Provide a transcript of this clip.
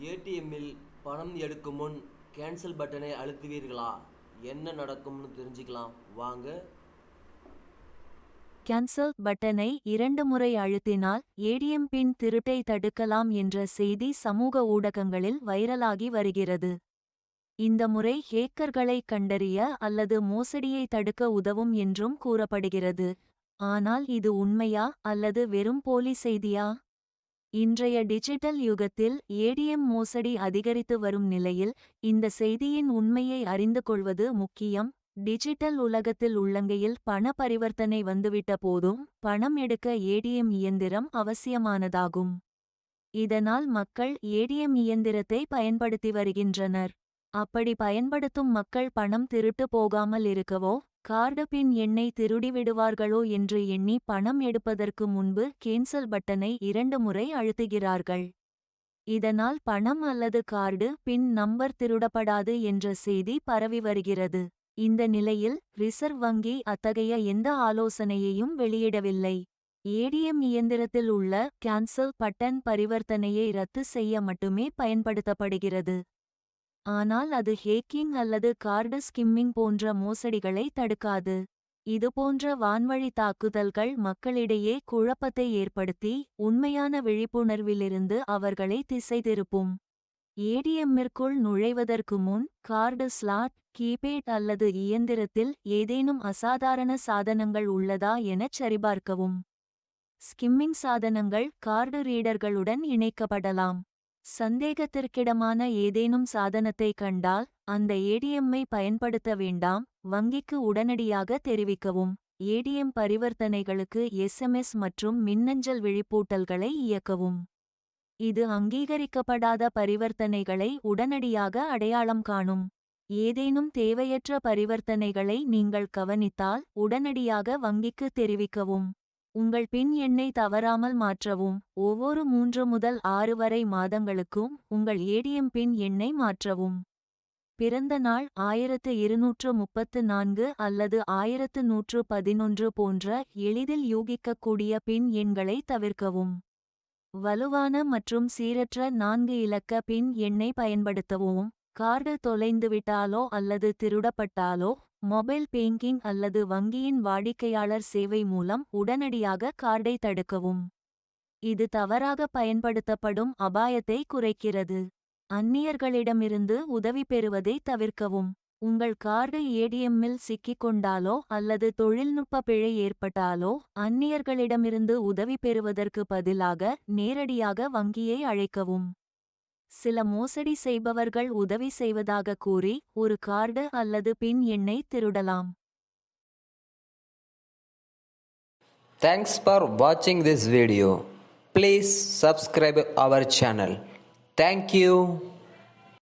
ஏடிஎம்மில் பணம் எடுக்கும் முன் கேன்சல் பட்டனை அழுத்துவீர்களா? என்ன நடக்கும்னு தெரிஞ்சுக்கலாம். வாங்க. கேன்சல் பட்டனை இரண்டு முறை அழுத்தினால் ஏடிஎம் பின் திருட்டை தடுக்கலாம் என்ற செய்தி சமூக ஊடகங்களில் வைரலாகி வருகிறது. இந்த முறை ஹேக்கர்களை கண்டறிய அல்லது மோசடியை தடுக்க உதவும் என்றும் கூறப்படுகிறது. ஆனால் இது உண்மையா அல்லது வெறும் போலி செய்தியா? இன்றைய டிஜிட்டல் யுகத்தில் ஏடிஎம் மோசடி அதிகரித்து வரும் நிலையில் இந்த செய்தியின் உண்மையை அறிந்து கொள்வது முக்கியம். டிஜிட்டல் உலகத்தில் உள்ளங்கையில் பண பரிவர்த்தனை வந்துவிட்ட போதும் பணம் எடுக்க ஏடிஎம் இயந்திரம் அவசியமானதாகும். இதனால் மக்கள் ஏடிஎம் இயந்திரத்தை பயன்படுத்தி வருகின்றனர். அப்படி பயன்படுத்தும் மக்கள் பணம் திருட்டு போகாமல் இருக்கவோ கார்டு பின் எண்ணை திருடிவிடுவார்களோ என்று எண்ணி பணம் எடுப்பதற்கு முன்பு கேன்சல் பட்டனை இரண்டு முறை அழுத்துகிறார்கள். இதனால் பணம் அல்லது கார்டு பின் நம்பர் திருடப்படாது என்ற செய்தி பரவி வருகிறது. இந்த நிலையில் ரிசர்வ் வங்கி அத்தகைய எந்த ஆலோசனையையும் வெளியிடவில்லை. ஏடிஎம் இயந்திரத்தில் உள்ள கேன்சல் பட்டன் பரிவர்த்தனையை ரத்து செய்ய மட்டுமே பயன்படுத்தப்படுகிறது. ஆனால் அது ஹேக்கிங் அல்லது கார்டு ஸ்கிம்மிங் போன்ற மோசடிகளை தடுக்காது. இதுபோன்ற வான்வழி தாக்குதல்கள் மக்களிடையே குழப்பத்தை ஏற்படுத்தி உண்மையான விழிப்புணர்விலிருந்து அவர்களை திசை திருப்பும் ஏடிஎம்மிற்குள் நுழைவதற்கு முன் கார்டு ஸ்லாட் கீபேட் அல்லது இயந்திரத்தில் ஏதேனும் அசாதாரண சாதனங்கள் உள்ளதா எனச் சரிபார்க்கவும். ஸ்கிம்மிங் சாதனங்கள் கார்டு ரீடர்களுடன் இணைக்கப்படலாம். சந்தேகத்திற்கிடமான ஏதேனும் சாதனத்தை கண்டால் அந்த ஏடிஎம்மை பயன்படுத்த வேண்டாம் வங்கிக்கு உடனடியாக தெரிவிக்கவும். ஏடிஎம் பரிவர்த்தனைகளுக்கு எஸ்எம்எஸ் மற்றும் மின்னஞ்சல் விழிப்பூட்டல்களை இயக்கவும். இது அங்கீகரிக்கப்படாத பரிவர்த்தனைகளை உடனடியாக அடையாளம் காணும். ஏதேனும் தேவையற்ற பரிவர்த்தனைகளை நீங்கள் கவனித்தால் உடனடியாக வங்கிக்கு தெரிவிக்கவும். உங்கள் பின் எண்ணை தவறாமல் மாற்றவும். ஒவ்வொரு மூன்று முதல் ஆறு வரை மாதங்களுக்கும் உங்கள் ஏடிஎம் பின் எண்ணை மாற்றவும். பிறந்த நாள் ஆயிரத்து இருநூற்று முப்பத்து நான்கு அல்லது ஆயிரத்து நூற்று பதினொன்று போன்ற எளிதில் யூகிக்கக்கூடிய பின் எண்களை தவிர்க்கவும். வலுவான மற்றும் சீரற்ற நான்கு இலக்க பின் எண்ணை பயன்படுத்தவும். கார்டு தொலைந்துவிட்டாலோ அல்லது திருடப்பட்டாலோ மொபைல் பேங்கிங் அல்லது வங்கியின் வாடிக்கையாளர் சேவை மூலம் உடனடியாக கார்டை தடுக்கவும். இது தவறாக பயன்படுத்தப்படும் அபாயத்தை குறைக்கிறது. அந்நியர்களிடமிருந்து உதவி பெறுவதை தவிர்க்கவும். உங்கள் கார்டு ஏடிஎம்மில் சிக்கிக்கொண்டாலோ அல்லது தொழில்நுட்ப பிழை ஏற்பட்டாலோ அந்நியர்களிடமிருந்து உதவி பெறுவதற்கு பதிலாக நேரடியாக வங்கியை அழைக்கவும். சில மோசடி செய்பவர்கள் உதவி செய்வதாக கூறி ஒரு கார்டு அல்லது பின் எண்ணை திருடலாம் Thanks for watching this video. Please subscribe our channel. Thank you.